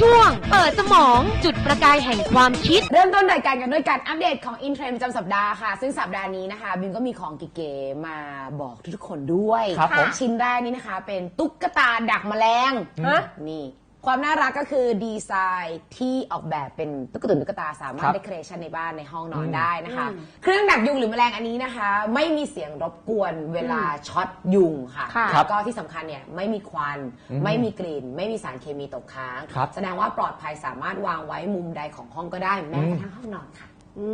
ช่วง เปิดสมองจุดประกายแห่งความคิด เริ่มต้นรายการกันด้วยการอัปเดตของอินเทรนด์ประจำสัปดาห์ค่ะ ซึ่งสัปดาห์นี้นะคะ บิมก็มีของเก๋ๆมาบอกทุกๆคนด้วยครับผม ชิ้นแรกนี้นะคะ เป็นตุ๊กตาดักแมลง ฮะ นี่ ความน่ารักก็คือดีไซน์ที่ออกแบบเป็นตุ๊กตุนตุ๊กตาสามารถครับเด c o r a t i o n ในบ้านในห้องนอนได้นะคะ เครื่องดักยุงหรือแมลงอันนี้นะคะ ไม่มีเสียงรบกวนเวลาช็อตยุงค่ะค่ะ แล้วก็ที่สำคัญเนี่ยไม่มีควัน ไม่มีกลิ่น ไม่มีสารเคมีตกค้าง ครับ แสดงว่าปลอดภัยสามารถวางไว้มุมใดของห้องก็ได้แม้กระทั่งห้องนอนค่ะ ชิ้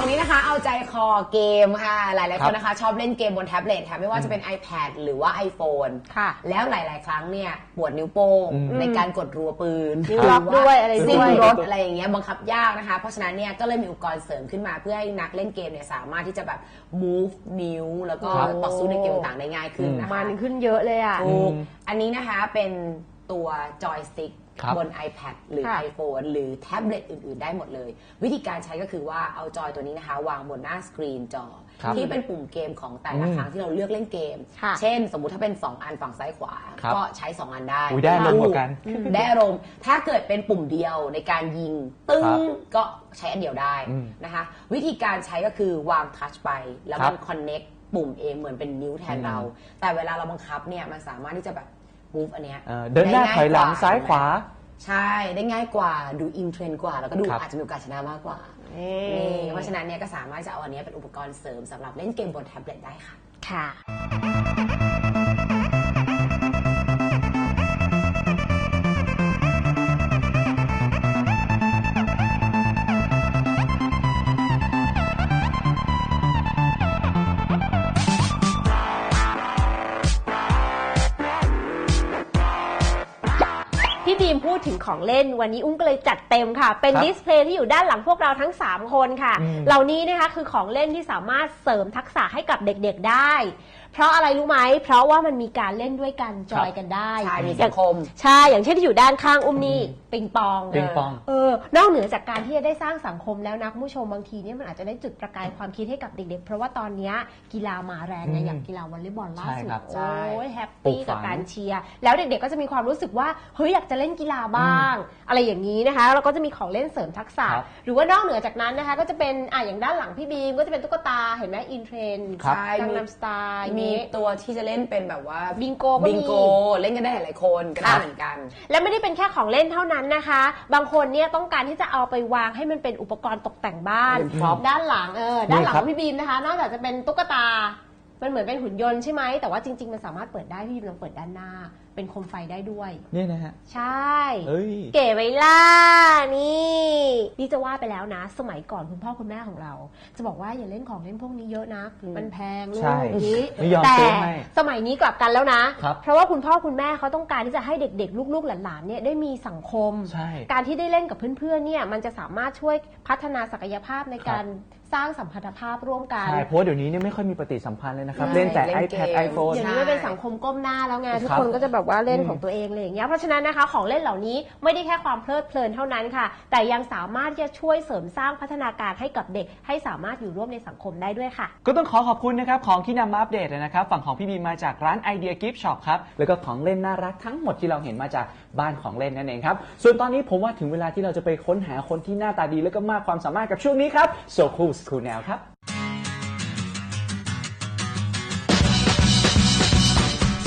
นที่2นี้นะคะ เอาใจคอเกมค่ะ หลายๆครัคบนนะคะ ชอบเล่นเกมบนแท็บเล็ตค่ะ ไม่ว่าจะเป็น iPad หรือว่า iPhone ค่ะ แล้วหลาย ๆ ครั้งเนี่ยปวดนิ้วโป้ง อืมในการกดรัวปืนนิ้วล็อกด้วยอะไรด้วย ซิ่งรถอะไรอย่างเงี้ยบังคับยากนะคะ เพราะฉะนั้นเนี่ยก็เลยมีอุปกรณ์เสริมขึ้นมาเพื่อให้นักเล่นเกมเนี่ยสามารถที่จะแบบ move นิ้ว แล้วก็ครับ ต่อสู้ในเกมต่างๆได้ง่ายขึ้นนะคะ มันขึ้นเยอะเลยอะ ถูกอันนี้นะคะเป็นตัวจอยสติ๊กครั บบน iPad หรือค่ะ iPhone หรือแท็บเล็ตอื่น ๆ ได้หมดเลย วิธีการใช้ก็คือว่าเอาจอยตัวนี้นะคะ วางบนหน้าสกรีนจอครับที่เป็นปุ่มเกมของแต่ละอืมครั้งที่เราเลือกเล่นเกมค่ะเช่น สมมุติถ้าเป็น 2 อันฝั่งซ้ายขวาครับก็ใช้ 2 อันได้อุ๊ยได้อารมณ์กว่ากัน ได้อารมณ์ถ้าเกิดเป็นปุ่มเดียวในการยิง ตึ้งครับก็ใช้อันเดียวได้อืมนะคะ วิธีการใช้ก็คือวางทัชไปแล้วมันครับคอนเน็กปุ่มเองเหมือนเป็นนิ้วแทนเรา แต่เวลาเราบังคับเนี่ยมันสามารถที่จะแบบ move อันเนี้ยเอ่อเดินหน้าถอยหลังซ้ายขวา ใช่ได้ง่ายกว่าดูอินเทรนด์กว่า แล้วก็ดูครับอาจจะมีโอกาสชนะมากกว่านี่นี่เพราะฉะนั้นเนี่ยก็สามารถจะเอาอันเนี้ยเป็นอุปกรณ์เสริมสำหรับเล่นเกมบนแท็บเล็ตได้ค่ะค่ะ ถึงของเล่น วันนี้อุ้มก็เลยจัดเต็มค่ะ เป็นครับดิสเพลย์ที่อยู่ด้านหลังพวกเราทั้ง 3 คนค่ะ อืม เหล่านี้นะคะคือของเล่นที่สามารถเสริมทักษะให้กับเด็กๆได้ เพราะอะไรรู้ไหมเพราะว่ามันมีการเล่นด้วยกันจอยกันได้ใช่มีอสัย่างงคม ใช่อย่างเช่นที่อยู่ด้านข้างอุ้มนี่ปิงปองปิงปอง เออนอกเหนือจากการที่จะได้สร้างสังคมแล้วนะคุณผู้ชมบางทีเนี่ยมันอาจจะได้จุดประกายความคิดให้กับเด็กๆ เพราะว่าตอนเนี้ยกีฬามาแรงไงอืมอย่างกีฬาวอลเลย์บอลล่าสุดใช่ครับโอ้ยแฮปปลูปี้กฝักับงการเชียร์แล้วเด็กๆก็จะมีความรู้สึกว่าเฮ้ยอยากจะเล่นกีฬาบ้าง อะไรอย่างนี้นะคะเราก็จะมีของเล่นเสริมทักษะครับหรือว่านอกเหนือจากนั้นนะคะก็จะเป็นอะอย่างด้านหลังพี่บีมก็จะเป็นตุ๊กตาเห็นไหมอินเทรนครับใช่กังมีนำสไตล์มีตัวที่จะเล่นเป็นแบบว่าบิงโกก็มี บิงโกเล่นกันได้หลายๆคนก็ได้ครับเหมือนกัน และไม่ได้เป็นแค่ของเล่นเท่านั้นนะคะ บางคนเนี่ยต้องการที่จะเอาไปวางให้มันเป็นอุปกรณ์ตกแต่งบ้าน เป็น prop ด้านหลังเออด้านหลังนี่ครับ พี่บีมนะคะ นอกจากจะเป็นตุ๊กตา มันเหมือนเป็นหุ่นยนต์ใช่ไหมแต่ว่าจริง ๆ มันสามารถเปิดได้พี่บีมลองเปิดด้านหน้า เป็นโคมไฟได้ด้วยนี่นะฮะ ใช่ เอ้ย เก๋ไว้ล่ะนี่นี่จะว่าไปแล้วนะ สมัยก่อนคุณพ่อคุณแม่ของเรา จะบอกว่าอย่าเล่นของเล่นพวกนี้เยอะนะมันแพงลูกใช่อย่างนี้ไม่ยอมแต่ซื้อให้สมัยนี้กลับกันแล้วนะ ครับเพราะว่าคุณพ่อคุณแม่เขาต้องการที่จะให้เด็ก ๆ ลูกๆหลานๆเนี่ยได้มีสังคม ใช่การที่ได้เล่นกับเพื่อนๆเนี่ยมันจะสามารถช่วยพัฒนาศักยภาพในการ สร้างสัมพันธภาพร่วมกัน ใช่เพราะว่าเดี๋ยวนี้เนี่ยไม่ค่อยมีปฏิสัมพันธ์เลยนะครับ ใช่เล่นแต่ เล่นเกม iPad iPhone เดี๋ยวนี้มันเป็นสังคมก้มหน้าแล้วไงทุกครับคนก็จะแบบว่าเล่นอืมของตัวเองเลยอย่างเงี้ยเพราะฉะนั้นนะคะของเล่นเหล่านี้ไม่ได้แค่ความเพลิดเพลินเท่านั้นค่ะ แต่ยังสามารถที่จะช่วยเสริมสร้างพัฒนาการให้กับเด็ก ให้สามารถอยู่ร่วมในสังคมได้ด้วยค่ะ ก็ต้องขอขอบคุณนะครับ ของที่นำมาอัปเดตนะครับ ฝั่งของพี่บีมมาจากร้านไอเดียกิฟต์ช็อปครับ แล้วก็ของเล่นน่ารักทั้งหมดที่เราเห็นมาจากบ้านของเล่นนั่นเองครับ ส่วนตอนนี้ผมว่าถึงเวลาที่เราจะไปค้นหาคนที่หน้าตาดี แล้วก็มากความสามารถกับช่วงนี้ครับ So Cool School Now ครับ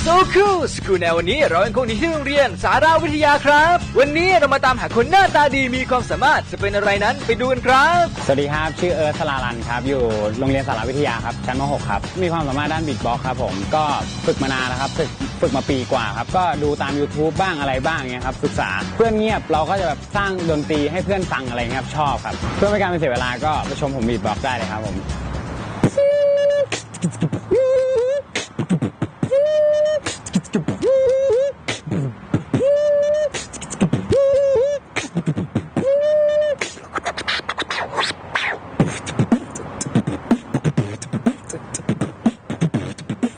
โซคูสคูลในวันนี้เรายังคงอยู่ที่โรงเรียนสาราวิทยาครับ วันนี้เรามาตามหาคนหน้าตาดีมีความสามารถจะเป็นอะไรนั้นไปดูกันครับ สวัสดีครับ ชื่อเอิร์ธสลาลันครับ อยู่โรงเรียนสารวิทยาครับ ชั้นม .6 ครับ มีความสามารถด้านบีทบ็อกซ์ครับผม ก็ฝึกมานานแล้วครับ ฝึก ฝึกมาปีกว่าครับ ก็ดูตาม YouTube บ้างอะไรบ้างเงี้ยครับศึกษาเพื่อนเงียบเราก็จะแบบสร้างดนตรีให้เพื่อนฟังอะไรเงี้ยครับชอบครับ เพื่อไม่การเป็นเสียเวลาก็ไปชมผมบีทบ็อกได้เลยครับผม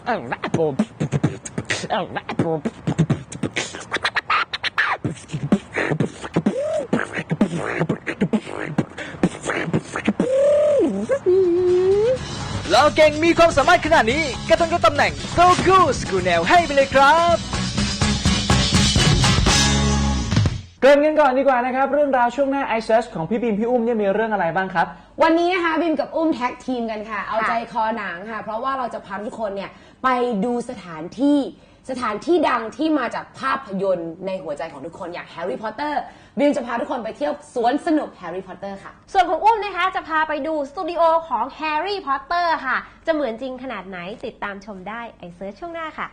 เอาละผม เราเก่งมีความสามารถขนาดนี้ก็ต้องยกตำแหน่งโตกูสกูแนวให้ไปเลยครับเกริ่นกันก่อนดีกว่านะครับ เรื่องราวช่วงหน้า i อ e a r c h ของพี่บิมพี่อุ้มเนี่ยมีเรื่องอะไรบ้างครับ วันนี้นะคะบิมกับอุ้มแท็กทีมกันค่ะ เอาใจคอหนังค่ะ เพราะว่าเราจะพาทุกคนเนี่ยไปดูสถานที่ สถานที่ดังที่มาจากภาพยนตร์ในหัวใจของทุกคนอย่างแฮร์รี่พอตเตอร์บิมจะพาทุกคนไปเที่ยวสวนสนุกแฮร์รี่พอตเตอร์ค่ะ ส่วนของอุ้มนะคะจะพาไปดูสตูดิโอของแฮร์รี่พอตเตอร์ค่ะ จะเหมือนจริงขนาดไหนติดตามชมได้ไอเซิร์ชช่วงหน้าค่ะ